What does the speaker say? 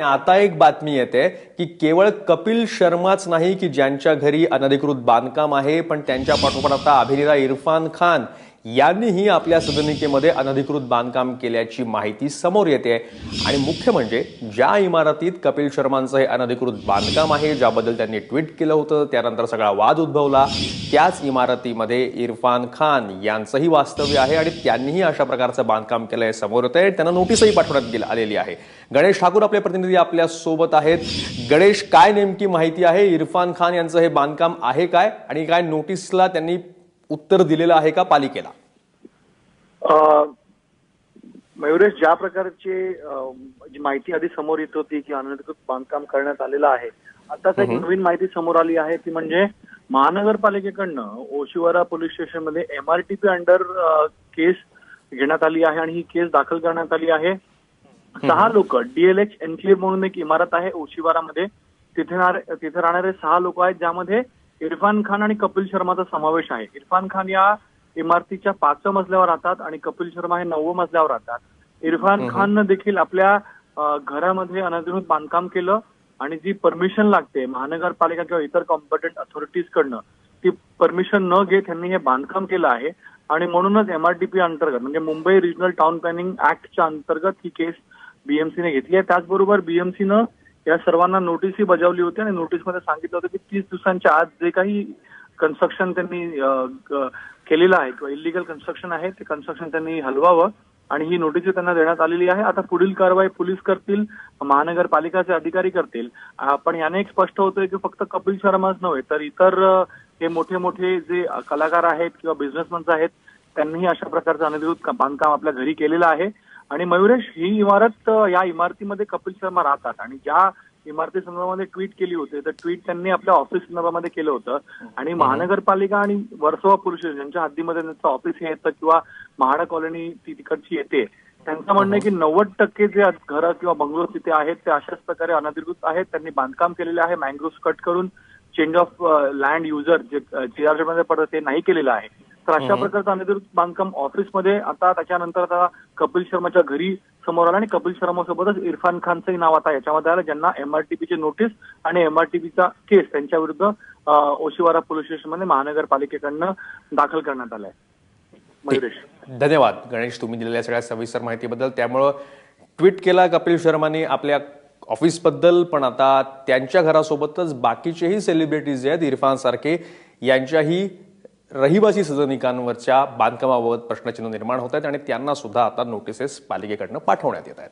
आता एक बातमी येते की केवळ कपिल शर्माच नाही की ज्यांच्या घरी अनधिकृत बांधकाम आहे पण त्यांच्या पाठोपाठ आता अभिनेता इरफान खान यांनीही आपल्या सदनिकेमध्ये अनधिकृत बांधकाम केल्याची माहिती समोर येते. आणि मुख्य म्हणजे ज्या इमारतीत कपिल शर्मांचं हे अनधिकृत बांधकाम आहे ज्याबद्दल त्यांनी ट्विट केलं होतं त्यानंतर सगळा वाद उद्भवला. त्याच इमारतीमध्ये इरफान खान यांचंही वास्तव्य आहे आणि त्यांनीही अशा प्रकारचं बांधकाम केलं हे समोर येत आहे त्यांना नोटीसही पाठवण्यात गेली आलेली आहे. गणेश ठाकूर आपले प्रतिनिधी आपल्यासोबत आहेत. गणेश काय नेमकी माहिती आहे? इरफान खान यांचं हे बांधकाम आहे काय? आणि काय नोटीसला त्यांनी उत्तर दिलेलं आहे का पालिकेला? मयुरेश ज्या प्रकारची माहिती आधी समोर येत होती की अनधिकृत बांधकाम करण्यात आलेलं आहे आताच एक नवीन माहिती समोर आली आहे ती म्हणजे महानगरपालिकेकडनं ओशिवारा पोलीस स्टेशनमध्ये एमआरटीपी अंडर केस घेण्यात आली आहे आणि ही केस दाखल करण्यात आली आहे. सहा लोक डीएलएच एन्क्लेव्ह म्हणून एक इमारत आहे ओशिवारामध्ये. तिथे तिथे राहणारे सहा लोक आहेत ज्यामध्ये इरफान खान आणि कपिल शर्माचा समावेश आहे. इरफान खान या इमारतीच्या पाचव्या मजल्यावर राहतात आणि कपिल शर्मा हे नवव्या मजल्यावर राहतात. इरफान खाननं देखील आपल्या घरामध्ये अनधिकृत बांधकाम केलं आणि जी परमिशन लागते महानगरपालिका किंवा इतर कॉम्पिटंट अथॉरिटीज कडनं ती परमिशन न घेत त्यांनी हे बांधकाम केलं आहे. आणि म्हणूनच एमआरटीपी अंतर्गत म्हणजे मुंबई रिजनल टाउन प्लॅनिंग ऍक्टच्या अंतर्गत ही केस बीएमसीने घेतली आहे. त्याचबरोबर बीएमसीनं या सर्वांना नोटीसही बजावली होती आणि नोटीसमध्ये सांगितलं होतं की तीस दिवसांच्या आत जे काही कन्स्ट्रक्शन त्यांनी केलेलं आहे किंवा इलिगल कन्स्ट्रक्शन आहे ते कन्स्ट्रक्शन त्यांनी हलवावं आणि ही नोटीस त्यांना देण्यात आलेली आहे. आता पुढील कारवाई पोलीस करतील महानगरपालिकाचे अधिकारी करतील. पण याने एक स्पष्ट होतंय की फक्त कपिल शर्माच नव्हे तर इतर हे मोठे मोठे जे कलाकार आहेत किंवा बिझनेसमॅन्स आहेत त्यांनीही अशा प्रकारचं अनधिकृत बांधकाम आपल्या घरी केलेलं आहे. आणि मयुरेश ही इमारत या इमारतीमध्ये कपिल शर्मा राहतात. आणि ज्या इमारती संदर्भामध्ये ट्विट केली होती तर ट्विट त्यांनी आपल्या ऑफिस संदर्भामध्ये केलं होतं. आणि महानगरपालिका आणि वर्सोवा पोलीस स्टेशन यांच्या हद्दीमध्ये त्यांचं ऑफिस हे येतं किंवा म्हाडा कॉलनी ती तिकडची येते त्यांचं म्हणणं आहे की नव्वद टक्के जे घरं किंवा बंगलो तिथे आहेत ते अशाच प्रकारे अनधिकृत आहेत. त्यांनी बांधकाम केलेले आहे मँग्रोव्ह कट करून चेंज ऑफ लँड युजर जे मध्ये पडतं ते नाही केलेलं आहे. तर अशा प्रकारचं अनधिकृत बांधकाम ऑफिसमध्ये आता त्याच्यानंतर आता कपिल शर्माच्या घरी समोर आलं आणि कपिल शर्मा सोबतच इरफान खानचंही नाव आता याच्यामध्ये आलं ज्यांना एमआरटीपीची नोटीस आणि एमआरटीपीचा केस त्यांच्या विरुद्ध ओशिवारा पोलीस स्टेशनमध्ये महानगरपालिकेकडनं दाखल करण्यात आलाय. धन्यवाद. गणेश तुम्ही दिलेल्या सगळ्या सविस्तर माहितीबद्दल. त्यामुळं ट्विट केला कपिल शर्माने आपल्या ऑफिसबद्दल पण आता त्यांच्या घरासोबतच बाकीचेही सेलिब्रिटीज जे आहेत इरफान सारखे यांच्याही रहिवासी सदनिकांवरच्या बांधकामाबाबत प्रश्नचिन्ह निर्माण होत आहेत आणि त्यांना सुद्धा आता नोटिसेस पालिकेकडनं पाठवण्यात येत आहेत.